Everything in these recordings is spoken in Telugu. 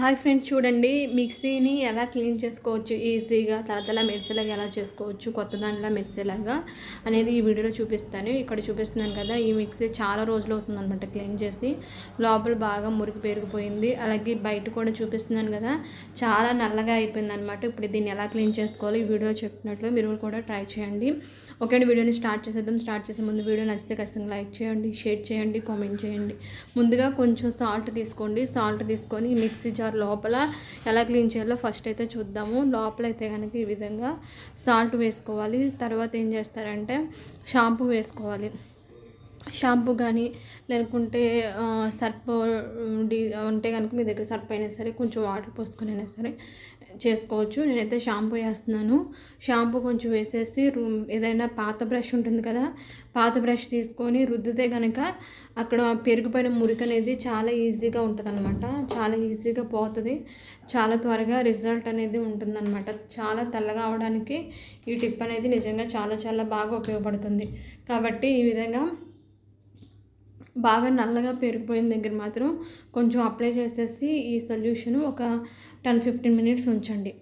హాయ్ ఫ్రెండ్స్ చూడండి. మిక్సీని ఎలా క్లీన్ చేసుకోవచ్చు? ఈజీగా తలతల మెరిసేలాగా ఎలా చేసుకోవచ్చు? కొత్త దానిలా మెరిసేలాగా అనేది ఈ వీడియోలో చూపిస్తాను. ఇక్కడ చూపిస్తున్నాను కదా ఈ మిక్సీ చాలా రోజులు అవుతుందన్నమాట క్లీన్ చేసి. లోపల బాగా మురికి పెరిగిపోయింది. అలాగే బయట కూడా చూపిస్తున్నాను కదా చాలా నల్లగా అయిపోయింది అనమాట ఇప్పుడు దీన్ని ఎలా క్లీన్ చేసుకోవాలో? ఈ వీడియో చెప్పినట్లు మీరు కూడా ట్రై చేయండి. ఓకే వీడియోని స్టార్ట్ చేసేద్దాం. స్టార్ట్ చేసే ముందు వీడియో నచ్చితే ఖచ్చితంగా లైక్ చేయండి షేర్ చేయండి కామెంట్ చేయండి. ముందుగా కొంచెం సాల్ట్ తీసుకోండి. సాల్ట్ తీసుకొని మిక్సీ జార్ లోపల ఎలా క్లీన్ చేయాలో ఫస్ట్ అయితే చూద్దాము. లోపల అయితే కనుక ఈ విధంగా సాల్ట్ వేసుకోవాలి. తర్వాత ఏం చేస్తారంటే షాంపూ వేసుకోవాలి. షాంపూ కానీ లేకుంటే సర్ప్ డి ఉంటే కనుక మీ దగ్గర సర్ప్ అయినా సరే కొంచెం వాటర్ పోసుకొని అయినా సరే చేసుకోవచ్చు. నేనైతే షాంపూ వేస్తున్నాను షాంపూ కొంచెం వేసేసి రూమ్ ఏదైనా పాత బ్రష్ ఉంటుంది కదా పాత బ్రష్ తీసుకొని రుద్దితే కనుక అక్కడ పెరిగిపోయిన మురికి అనేది చాలా ఈజీగా ఉంటుంది అనమాట చాలా ఈజీగా పోతుంది. చాలా త్వరగా రిజల్ట్ అనేది ఉంటుందన్నమాట. చాలా తెల్లగా అవడానికి ఈ టిప్ అనేది నిజంగా చాలా చాలా బాగా ఉపయోగపడుతుంది. కాబట్టి ఈ విధంగా బాగా నల్లగా పేరుకుపోయిన దగ్గర మాత్రం కొంచెం అప్లై చేసేసి ఈ సొల్యూషన్ ఒక టెన్ ఫిఫ్టీన్ మినిట్స్ ఉంచండి.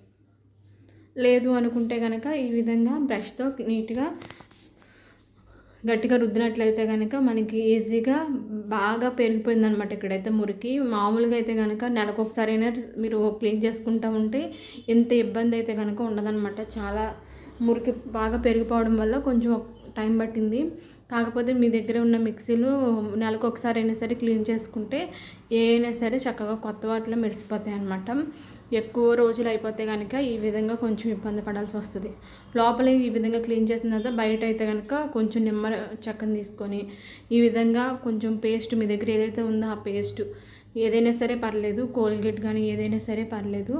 లేదు అనుకుంటే కనుక ఈ విధంగా బ్రష్తో నీట్గా గట్టిగా రుద్దినట్లయితే కనుక మనకి ఈజీగా బాగా పెరిగిపోయిందనమాట ఇక్కడైతే మురికి. మామూలుగా అయితే కనుక నెలకు ఒకసారైనా మీరు క్లీన్ చేసుకుంటూ ఉంటే ఎంత ఇబ్బంది అయితే కనుక ఉండదనమాట చాలా మురికి బాగా పెరిగిపోవడం వల్ల కొంచెం టైం పట్టింది. కాకపోతే మీ దగ్గర ఉన్న మిక్సీలు నెలకు ఒకసారి అయినా సరే క్లీన్ చేసుకుంటే ఏ అయినా సరే చక్కగా కొత్త వాటిలో మెరిసిపోతాయి అనమాట ఎక్కువ రోజులు అయిపోతే కనుక ఈ విధంగా కొంచెం ఇబ్బంది పడాల్సి వస్తుంది. లోపల ఈ విధంగా క్లీన్ చేసిన తర్వాత బయట అయితే కనుక కొంచెం నిమ్మ చెక్కను తీసుకొని ఈ విధంగా కొంచెం పేస్ట్ మీ దగ్గర ఏదైతే ఉందో ఆ పేస్ట్ ఏదైనా సరే పర్లేదు కోల్గేట్ కానీ ఏదైనా సరే పర్లేదు.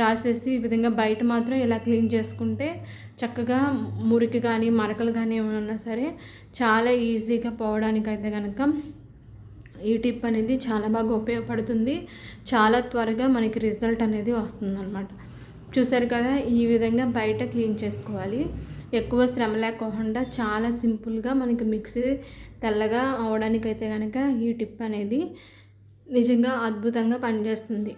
రాసేసి ఈ విధంగా బయట మాత్రం ఇలా క్లీన్ చేసుకుంటే చక్కగా మురికి కానీ మరకలు కానీ ఏమైనా సరే చాలా ఈజీగా పోవడానికి అయితే కనుక ఈ టిప్ అనేది చాలా బాగా ఉపయోగపడుతుంది. చాలా త్వరగా మనకి రిజల్ట్ అనేది వస్తుందన్నమాట. చూసారు కదా ఈ విధంగా బయట క్లీన్ చేసుకోవాలి. ఎక్కువ శ్రమ లేకుండా చాలా సింపుల్గా మనకి మిక్సీ తెల్లగా అవడానికైతే కనుక ఈ టిప్ అనేది నిజంగా అద్భుతంగా పనిచేస్తుంది.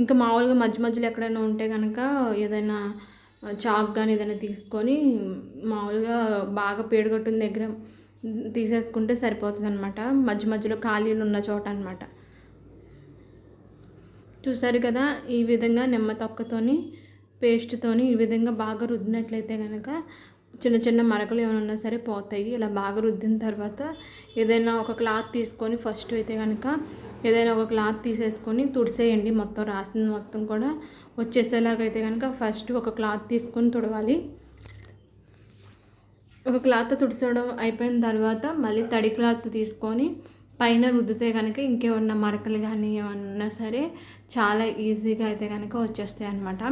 ఇంకా మామూలుగా మధ్య మధ్యలో ఎక్కడైనా ఉంటే కనుక ఏదైనా చాక్ కానీ ఏదైనా తీసుకొని మామూలుగా బాగా పేడుగట్టిన దగ్గర తీసేసుకుంటే సరిపోతుంది అనమాట మధ్య మధ్యలో ఖాళీలు ఉన్న చోట అనమాట చూసారు కదా ఈ విధంగా నిమ్మ తొక్కతోని పేస్ట్తోని ఈ విధంగా బాగా రుద్దినట్లయితే కనుక చిన్న చిన్న మరకలు ఏమైనా ఉన్నా సరే పోతాయి. ఇలా బాగా రుద్దిన తర్వాత ఏదైనా ఒక క్లాత్ తీసుకొని ఫస్ట్ అయితే కనుక ఏదైనా ఒక క్లాత్ తీసేసుకొని తుడిసేయండి. మొత్తం రాసింది మొత్తం కూడా వచ్చేసేలాగైతే కనుక ఫస్ట్ ఒక క్లాత్ తీసుకొని తుడవాలి. ఒక క్లాత్ తుడిచడం అయిపోయిన తర్వాత మళ్ళీ తడి క్లాత్ తీసుకొని పైన రుద్దితే కనుక ఇంకేమన్నా మరకలు కానీ ఏమన్నా సరే చాలా ఈజీగా అయితే కనుక వచ్చేస్తాయి అన్నమాట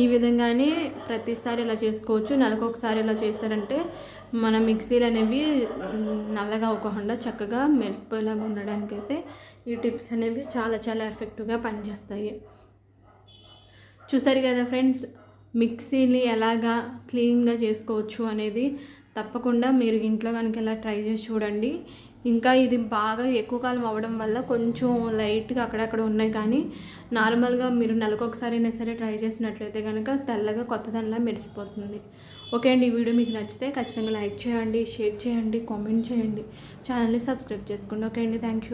ఈ విధంగానే ప్రతిసారి ఇలా చేసుకోవచ్చు? నెలకు ఒకసారి ఇలా చేస్తారంటే మన మిక్సీలు అనేవి నల్లగా అవ్వకుండా చక్కగా మెరిసిపోయేలాగా ఉండడానికి అయితే ఈ టిప్స్ అనేవి చాలా చాలా ఎఫెక్టివ్గా పనిచేస్తాయి. చూసారు కదా ఫ్రెండ్స్ మిక్సీని ఎలాగా క్లీన్గా చేసుకోవచ్చు అనేది తప్పకుండా మీరు ఇంట్లో కనుక ఇలా ట్రై చేసి చూడండి. ఇంకా ఇది బాగా ఎక్కువ కాలం అవ్వడం వల్ల కొంచెం లైట్గా అక్కడక్కడ ఉన్నాయి. కానీ నార్మల్గా మీరు నెలకు ఒకసారి అయినా సరే ట్రై చేసినట్లయితే కనుక తెల్లగా కొత్తదనిలా మెరిసిపోతుంది. ఓకే అండి ఈ వీడియో మీకు నచ్చితే ఖచ్చితంగా లైక్ చేయండి షేర్ చేయండి కామెంట్ చేయండి. ఛానల్ని సబ్స్క్రైబ్ చేసుకోండి. ఓకే అండి థ్యాంక్ యూ